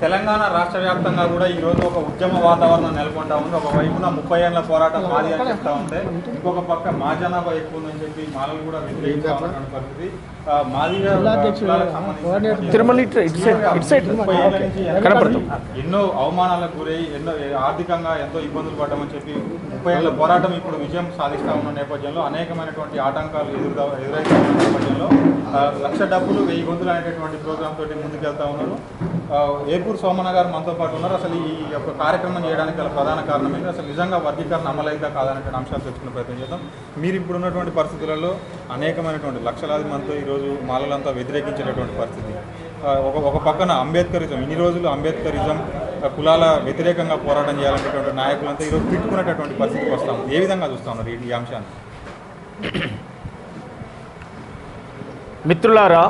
తెలంగాణ రాష్ట్ర వ్యాప్తంగా కూడా ఈ రోజు ఒక ఉద్యమ వాతావరణం నెలకొంటా ఉంది. ఒక వైపున ముప్పై ఏళ్ళ పోరాటం మాది అని చెప్తా ఉంటే ఇంకొక పక్క మా జనాభా ఎక్కువ ఉందని చెప్పి మాలలు కూడా పరిస్థితి కనపడతాం ఎన్నో అవమానాలకు గురై ఎన్నో ఆర్థికంగా ఎంతో ఇబ్బందులు పడ్డామని చెప్పి ముప్పై ఏళ్ళ పోరాటం ఇప్పుడు విజయం సాధిస్తా ఉన్న నేపథ్యంలో అనేకమైనటువంటి ఆటంకాలు ఎదురుదా ఎదురైతా ఉన్న నేపథ్యంలో లక్ష డబ్బులు వెయ్యి గొంతులు అనేటటువంటి ప్రోగ్రామ్ తోటి ముందుకెళ్తా ఉన్నారు. ఆ, ఏపూరు సోమన్న గారు మనతో పాటు ఉన్నారు. అసలు ఈ యొక్క కార్యక్రమం చేయడానికి గల ప్రధాన కారణం ఏంటి? అసలు నిజంగా వర్గీకరణ అమలైందా కాదనే అంశాలు తెచ్చుకునే ప్రయత్నం చేద్దాం. మీరు ఇప్పుడు ఉన్నటువంటి పరిస్థితులలో అనేకమైనటువంటి లక్షలాది మందితో ఈరోజు మాలలంతా వ్యతిరేకించేటటువంటి పరిస్థితి. ఒక ఒక పక్కన అంబేద్కరిజం ఇన్ని రోజులు అంబేద్కరిజం కులాల వ్యతిరేకంగా పోరాటం చేయాలనేటువంటి నాయకులంతా ఈరోజు తిట్టుకునేటటువంటి పరిస్థితికి వస్తాం ఏ విధంగా చూస్తున్నారు ఈ అంశాన్ని? మిత్రులారా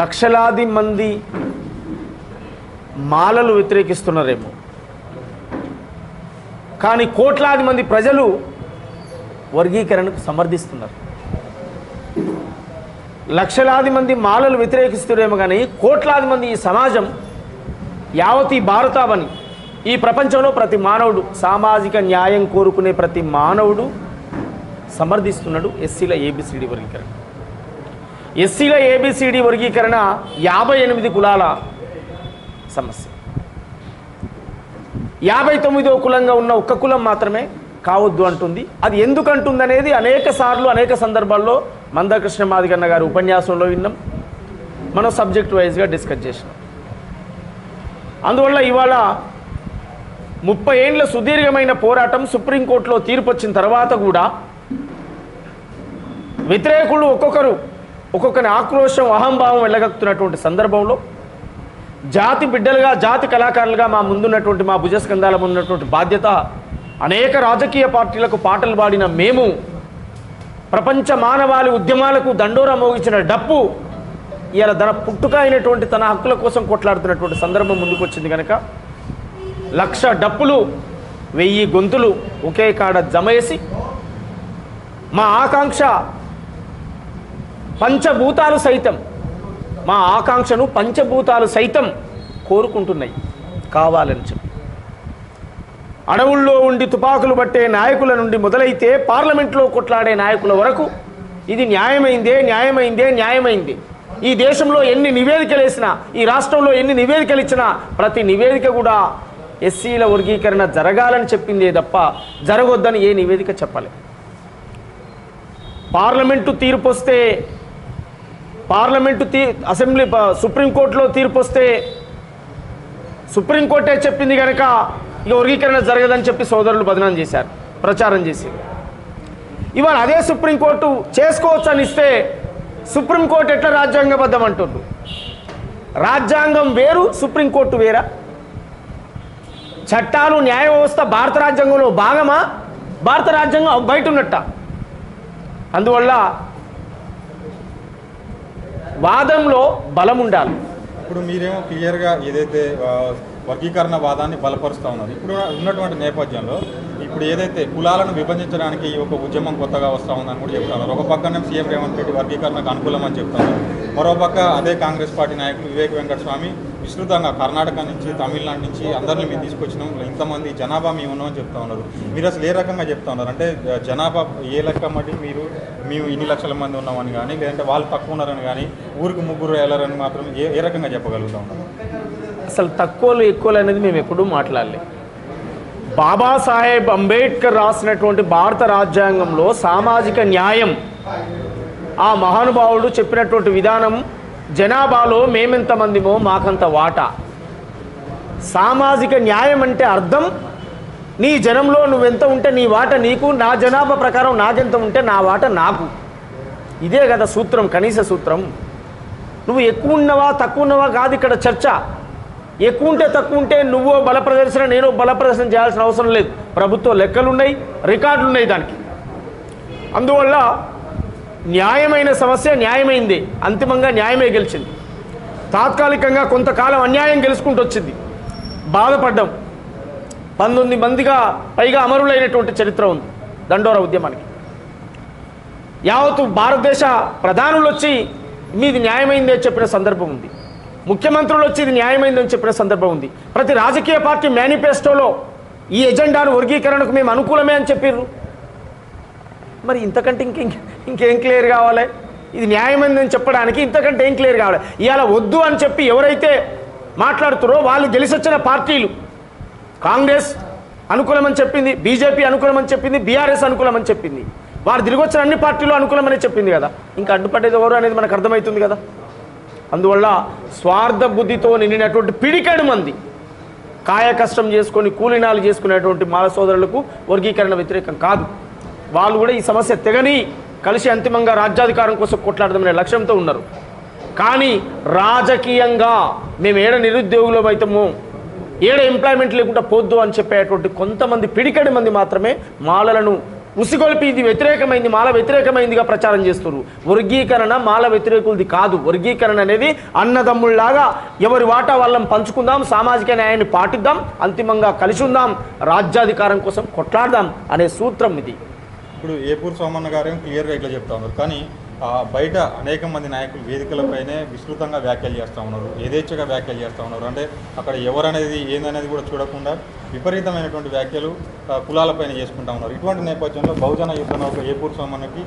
లక్షలాది మంది మాలలు వ్యతిరేకిస్తున్నారేమో. కానీ కోట్లాది మంది ప్రజలు వర్గీకరణకు సమర్థిస్తున్నారు. లక్షలాది మంది మాలలు వ్యతిరేకిస్తున్నారేమో కానీ కోట్లాది మంది ఈ సమాజం యావతీ భారతావని ఈ ప్రపంచంలో ప్రతి మానవుడు సామాజిక న్యాయం కోరుకునే ప్రతి మానవుడు సమర్థిస్తున్నాడు ఎస్సీల ఏబిసిడి వర్గీకరణ. ఎస్సీల ఏబిసిడి వర్గీకరణ యాభై ఎనిమిది కులాల సమస్య. యాభై తొమ్మిదో కులంగా ఉన్న ఒక్క కులం మాత్రమే కావద్దు అంటుంది. అది ఎందుకు అనేక సార్లు అనేక సందర్భాల్లో మందకృష్ణ మాదిగన్న గారి ఉపన్యాసంలో విన్నాం. మనం సబ్జెక్ట్ వైజ్గా డిస్కస్ చేసినాం. అందువల్ల ఇవాళ ముప్పై ఏండ్ల సుదీర్ఘమైన పోరాటం సుప్రీంకోర్టులో తీర్పు వచ్చిన తర్వాత కూడా వ్యతిరేకులు ఒక్కొక్కరు ఒక్కొక్కరి ఆక్రోశం అహంభావం వెళ్ళగక్కుతున్నటువంటి సందర్భంలో జాతి బిడ్డలుగా జాతి కళాకారులుగా మా ముందున్నటువంటి మా భుజస్కంధాల ఉన్నటువంటి బాధ్యత అనేక రాజకీయ పార్టీలకు పాటలు పాడిన మేము ప్రపంచ మానవాళి ఉద్యమాలకు దండోరా మోగించిన డప్పు ఇలా తన పుట్టుక అయినటువంటి తన హక్కుల కోసం కొట్లాడుతున్నటువంటి సందర్భం ముందుకు వచ్చింది కనుక లక్ష డప్పులు వెయ్యి గొంతులు ఒకే కాడ జమేసి మా ఆకాంక్ష పంచభూతాలు సైతం మా ఆకాంక్షను పంచభూతాలు సైతం కోరుకుంటున్నాయి కావాలని చెప్పి. అడవుల్లో ఉండి తుపాకులు పట్టే నాయకుల నుండి మొదలైతే పార్లమెంట్లో కొట్లాడే నాయకుల వరకు ఇది న్యాయమైందే న్యాయమైందే న్యాయమైంది. ఈ దేశంలో ఎన్ని నివేదికలు వేసినా ఈ రాష్ట్రంలో ఎన్ని నివేదికలు ఇచ్చినా ప్రతి నివేదిక కూడా ఎస్సీల వర్గీకరణ జరగాలని చెప్పిందే తప్ప జరగొద్దని ఏ నివేదిక చెప్పలేదు. పార్లమెంటు తీర్పు వస్తే పార్లమెంటు తీ అసెంబ్లీ సుప్రీంకోర్టులో తీర్పు వస్తే సుప్రీంకోర్టే చెప్పింది కనుక ఇక వర్గీకరణ జరగదని చెప్పి సోదరులు బదనాం చేశారు ప్రచారం చేసి ఇవాళ అదే సుప్రీంకోర్టు చేసుకోవచ్చు అని ఇస్తే సుప్రీంకోర్టు ఎట్లా రాజ్యాంగబద్ధం అంటుండ్రు రాజ్యాంగం వేరు సుప్రీంకోర్టు వేరా? చట్టాలు న్యాయ వ్యవస్థ భారత రాజ్యాంగంలో భాగమా? భారత రాజ్యాంగం బయట ఉన్నట్ట? అందువల్ల వాదంలో బలం ఉండాలి. ఇప్పుడు మీరేమో క్లియర్గా ఏదైతే వర్గీకరణ వాదాన్ని బలపరుస్తూ ఉన్నారు. ఇప్పుడు ఉన్నటువంటి నేపథ్యంలో ఇప్పుడు ఏదైతే కులాలను విభజించడానికి ఈ ఒక ఉద్యమం కొత్తగా వస్తూ ఉందని కూడా చెప్తున్నారు ఒక పక్కనే సీఎం రేవంత్ రెడ్డి వర్గీకరణకు అనుకూలం అని చెప్తున్నారు మరో పక్క అదే కాంగ్రెస్ పార్టీ నాయకులు వివేక్ వెంకటస్వామి విస్తృతంగా కర్ణాటక నుంచి తమిళనాడు నుంచి అందరిని మేము తీసుకొచ్చినాం. ఇంతమంది జనాభా మేము ఉన్నామని చెప్తా ఉన్నారు. మీరు అసలు ఏ రకంగా చెప్తా ఉన్నారు? అంటే జనాభా ఏ లెక్క మట్టి మీరు మేము ఇన్ని లక్షల మంది ఉన్నామని కానీ లేదంటే వాళ్ళు తక్కువ ఉన్నారని కానీ ఊరికి ముగ్గురు వెళ్ళారని మాత్రం ఏ ఏ రకంగా చెప్పగలుగుతా ఉన్నారు? అసలు తక్కువలు ఎక్కువలు అనేది మేము ఎప్పుడూ మాట్లాడలే. బాబాసాహెబ్ అంబేద్కర్ రాసినటువంటి భారత రాజ్యాంగంలో సామాజిక న్యాయం ఆ మహానుభావుడు చెప్పినటువంటి విధానం జనాభాలో మేమెంతమందిమో మాకంత వాటా. సామాజిక న్యాయం అంటే అర్థం. నీ జనంలో నువ్వెంత ఉంటే నీ వాట నీకు నా జనాభా ప్రకారం నాకెంత ఉంటే నా వాట నాకు. ఇదే కదా సూత్రం కనీస సూత్రం. నువ్వు ఎక్కువ ఉన్నవా తక్కువ ఉన్నవా కాదు ఇక్కడ చర్చ. ఎక్కువ ఉంటే తక్కువ ఉంటే నువ్వు బల ప్రదర్శన నేను బల ప్రదర్శన చేయాల్సిన అవసరం లేదు. ప్రభుత్వ లెక్కలున్నాయి రికార్డులున్నాయి రికార్డులు ఉన్నాయి దానికి. అందువల్ల న్యాయమైన సమస్య న్యాయమైంది. అంతిమంగా న్యాయమే గెలిచింది. తాత్కాలికంగా కొంతకాలం అన్యాయం గెలుచుకుంటూ వచ్చింది. బాధపడ్డం. పంతొమ్మిది మందిగా పైగా అమరులైనటువంటి చరిత్ర ఉంది దండోర ఉద్యమానికి. యావత్తు భారతదేశ ప్రధానులు వచ్చి మీది న్యాయమైందే చెప్పిన సందర్భం ఉంది. ముఖ్యమంత్రులు వచ్చి ఇది న్యాయమైందని చెప్పిన సందర్భం ఉంది. ప్రతి రాజకీయ పార్టీ మేనిఫెస్టోలో ఈ ఎజెండాను వర్గీకరణకు మేము అనుకూలమే అని చెప్పిర్రు. మరి ఇంతకంటే ఇంక ఇంకేం క్లియర్ కావాలి? ఇది న్యాయమైందని చెప్పడానికి ఇంతకంటే ఏం క్లియర్ కావాలి? ఇవాళ వద్దు అని చెప్పి ఎవరైతే మాట్లాడుతారో వాళ్ళు గెలిచొచ్చిన పార్టీలు. కాంగ్రెస్ అనుకూలమని చెప్పింది బీజేపీ అనుకూలమని చెప్పింది బీఆర్ఎస్ అనుకూలమని చెప్పింది. వారు తిరిగి వచ్చిన అన్ని పార్టీలు అనుకూలమని చెప్పింది కదా. ఇంకా అడ్డుపడేది ఎవరు అనేది మనకు అర్థమవుతుంది కదా. అందువల్ల స్వార్థ బుద్ధితో నిండినటువంటి పిడికెడు మంది కాయ కష్టం చేసుకొని కూలినాలు చేసుకునేటువంటి మాల సోదరులకు వర్గీకరణ వ్యతిరేకం కాదు. వాళ్ళు కూడా ఈ సమస్య తెగని కలిసి అంతిమంగా రాజ్యాధికారం కోసం కొట్లాడదామనే లక్ష్యంతో ఉన్నారు. కానీ రాజకీయంగా మేము ఏడ నిరుద్యోగులం అవుతాము ఏడ ఎంప్లాయ్మెంట్ లేకుండా పోద్దు అని చెప్పేటువంటి కొంతమంది పిడికడి మంది మాత్రమే మాలలను ఉసిగొల్పి ఇది వ్యతిరేకమైంది మాల వ్యతిరేకమైందిగా ప్రచారం చేస్తున్నారు. వర్గీకరణ మాల వ్యతిరేకులది కాదు. వర్గీకరణ అనేది అన్నదమ్ముళ్ళాగా ఎవరి వాటా వాళ్ళని పంచుకుందాం సామాజిక న్యాయాన్ని పాటిద్దాం అంతిమంగా కలిసి ఉందాం రాజ్యాధికారం కోసం కొట్లాడదాం అనే సూత్రం ఇది. ఇప్పుడు ఏపూర్ సోమన్న గారేం క్లియర్గా ఇట్లా చెప్తా ఉన్నారు. కానీ బయట అనేక మంది నాయకులు వేదికలపైనే విస్తృతంగా వ్యాఖ్యలు చేస్తూ ఉన్నారు. యథేచ్ఛగా వ్యాఖ్యలు చేస్తూ ఉన్నారు. అంటే అక్కడ ఎవరనేది ఏందనేది కూడా చూడకుండా విపరీతమైనటువంటి వ్యాఖ్యలు కులాలపైన చేసుకుంటా ఉన్నారు. ఇటువంటి నేపథ్యంలో బహుజన యుద్ధం ఒక ఏపూర్ సోమన్నకి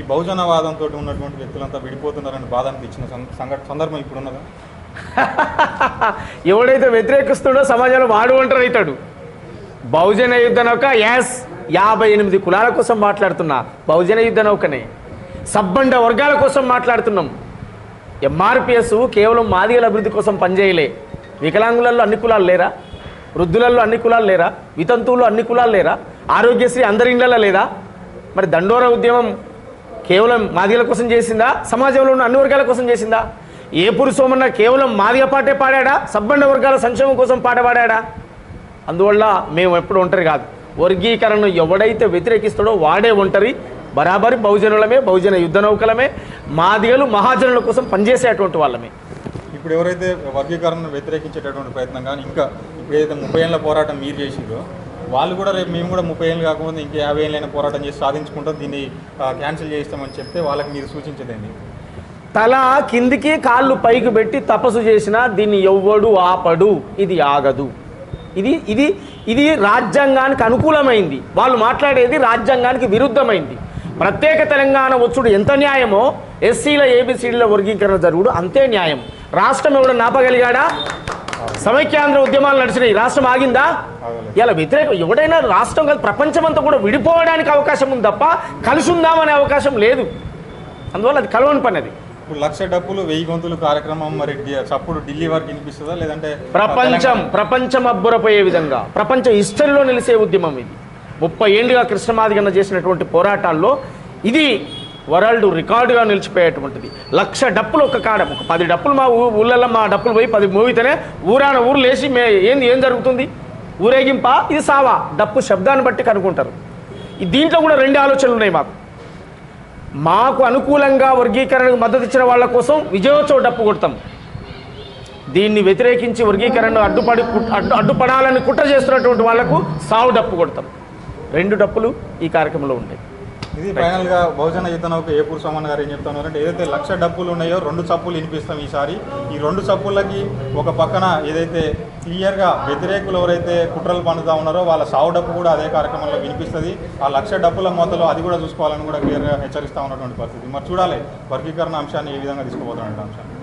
ఈ బహుజనవాదంతో ఉన్నటువంటి వ్యక్తులంతా విడిపోతున్నారని బాధ అనిపించిన సందర్భం ఇప్పుడు ఉన్నదా ఎవడైతే వ్యతిరేకిస్తుండో సమాజంలో వాడు ఒంటరి అవుతాడు. బహుజన యుద్ధ ఒక యాస్ యాభై ఎనిమిది కులాల కోసం మాట్లాడుతున్నా బహుజన యుద్ధ నౌకనే. సబ్బండ వర్గాల కోసం మాట్లాడుతున్నాం. ఎంఆర్పిఎస్ కేవలం మాదిగల అభివృద్ధి కోసం పనిచేయలే. వికలాంగులలో అన్ని కులాలు లేరా? వృద్ధులలో అన్ని కులాలు లేరా? వితంతువులు అన్ని కులాలు లేరా? ఆరోగ్యశ్రీ అందరి ఇళ్ళలో లేదా? మరి దండోర ఉద్యమం కేవలం మాదిగల కోసం చేసిందా? సమాజంలో ఉన్న అన్ని వర్గాల కోసం చేసిందా? ఏపూరు పురుషోమన్న కేవలం మాదిగ పాటే పాడాడా? సబ్బండ వర్గాల సంక్షేమం కోసం పాట పాడాడా? అందువల్ల మేము ఎప్పుడు ఒంటరి కాదు. వర్గీకరణను ఎవడైతే వ్యతిరేకిస్తాడో వాడే ఒంటరి. బరాబరి బహుజనులమే బహుజన యుద్ధ నౌకలమే మాదిగలు మహాజనుల కోసం పనిచేసేటువంటి వాళ్ళమే. ఇప్పుడు ఎవరైతే వర్గీకరణను వ్యతిరేకించేటటువంటి ప్రయత్నం కానీ ఇంకా ఇప్పుడు ఏదైతే ముప్పై ఏళ్ళ పోరాటం మీరు చేసిండ్రో వాళ్ళు కూడా రేపు మేము కూడా ముప్పై ఏళ్ళు కాకుండా ఇంకా యాభై ఏళ్ళైన పోరాటం చేసి సాధించుకుంటాం దీన్ని క్యాన్సిల్ చేస్తామని చెప్తే వాళ్ళకి మీరు సూచించేదేంది తల కిందికి కాళ్ళు పైకి పెట్టి తపస్సు చేసినా దీన్ని ఎవ్వడు ఆపడు. ఇది ఆగదు. ఇది ఇది ఇది రాజ్యాంగానికి అనుకూలమైంది. వాళ్ళు మాట్లాడేది రాజ్యాంగానికి విరుద్ధమైంది. ప్రత్యేక తెలంగాణ వచ్చుడు ఎంత న్యాయమో ఎస్సీల ఏబిసిడీల వర్గీకరణ జరుగుడు అంతే న్యాయం. రాష్ట్రం ఎవడు నాపగలిగాడా సమైక్యాంధ్ర ఉద్యమాలు నడిచినాయి. రాష్ట్రం ఆగిందా. ఇలా వ్యతిరేకం. ఎవడైనా రాష్ట్రం కాదు ప్రపంచం అంతా కూడా విడిపోవడానికి అవకాశం ఉంది తప్ప కలిసి ఉందామనే అవకాశం లేదు. అందువల్ల అది కలవని పని అది. ఇప్పుడు లక్ష డబ్బులు వెయ్యి గొంతులు కార్యక్రమం మరి డి- చప్పుడు ఢిల్లీ వరకు వినిపిస్తుందా? లేదంటే ప్రపంచం ప్రపంచం అబ్బురపోయే విధంగా ప్రపంచ హిస్టరీలో నిలిసే ఉద్యమం ఇది. ముప్పై ఏళ్ళుగా కృష్ణమాదిగన్న చేసినటువంటి పోరాటాల్లో ఇది వరల్డ్ రికార్డుగా నిలిచిపోయేటువంటిది. లక్ష డప్పులు ఒక కాడ ఒక పది డప్పులు మా ఊళ్ళల్లో మా డప్పులు పోయి పది మోగితేనే ఊరాన ఊరు లేచి మే ఏంది ఏం జరుగుతుంది? ఊరేగింప? ఇది సావా. డప్పు శబ్దాన్ని బట్టి కనుక్కుంటారు దీంట్లో కూడా రెండు ఆలోచనలు ఉన్నాయి మాకు. మాకు అనుకూలంగా వర్గీకరణకు మద్దతు ఇచ్చిన వాళ్ళ కోసం విజయోత్సవ డప్పు కొడతాం. దీన్ని వ్యతిరేకించి వర్గీకరణను అడ్డుపడి అడ్డు అడ్డుపడాలని కుట్ర చేస్తున్నటువంటి వాళ్ళకు సావు డప్పు కొడతాం. రెండు డప్పులు ఈ కార్యక్రమంలో ఉంటాయి. ఇది ఫైనల్గా బహుజన యుద్ధ నౌక ఏపూర్ సోమన్ గారు ఏం చెప్తున్నారు అంటే ఏదైతే లక్ష డప్పులు ఉన్నాయో రెండు చప్పులు వినిపిస్తాం ఈసారి. ఈ రెండు చప్పులకి ఒక పక్కన ఏదైతే క్లియర్గా వ్యతిరేకులు ఎవరైతే కుట్రలు పండుతా ఉన్నారో వాళ్ళ సావు డప్పు కూడా అదే కార్యక్రమంలో వినిపిస్తుంది. ఆ లక్ష డబ్బుల మొదలు అది కూడా చూసుకోవాలని కూడా క్లియర్గా హెచ్చరిస్తా ఉన్నటువంటి పరిస్థితి. మరి చూడాలి వర్గీకరణ అంశాన్ని ఏ విధంగా తీసుకుపోతున్నటువంటి అంశాన్ని.